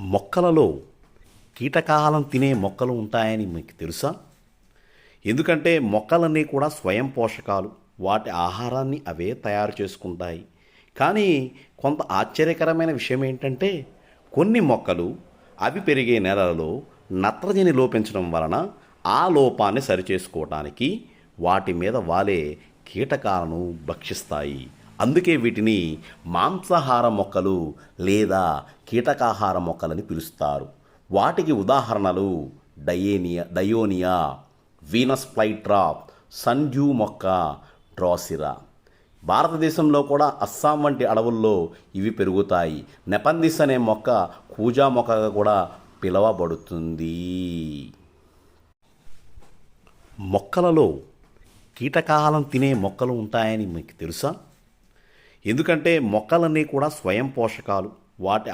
మొక్కలలో కీటకాలను తినే మొక్కలు ఉంటాయని మీకు తెలుసా? ఎందుకంటే మొక్కలన్నీ కూడా స్వయం పోషకాలు వాటి ఆహారాన్ని అవే తయారు చేసుకుంటాయి. కానీ కొంత ఆశ్చర్యకరమైన విషయం ఏంటంటే కొన్ని మొక్కలు అవి పెరిగే నెలలలో నత్రజని లోపించడం వలన ఆ లోపాన్ని సరిచేసుకోవటానికి వాటి మీద వాలే కీటకాలను భక్షిస్తాయి. అందుకే వీటిని మాంసాహార మొక్కలు లేదా కీటకాహార మొక్కలని పిలుస్తారు. వాటికి ఉదాహరణలు డయేనియా డయోనియా వీనస్ ఫ్లైట్రాప్ సంజూ మొక్క డ్రాసిరా. భారతదేశంలో కూడా అస్సాం వంటి అడవుల్లో ఇవి పెరుగుతాయి. నెపందిస్ అనే మొక్క కూజా మొక్కగా కూడా పిలవబడుతుంది. మొక్కలలో కీటకాలను తినే మొక్కలు ఉంటాయని మీకు తెలుసా? ఎందుకంటే మొక్కలన్నీ కూడా స్వయం పోషకాలు. వాటి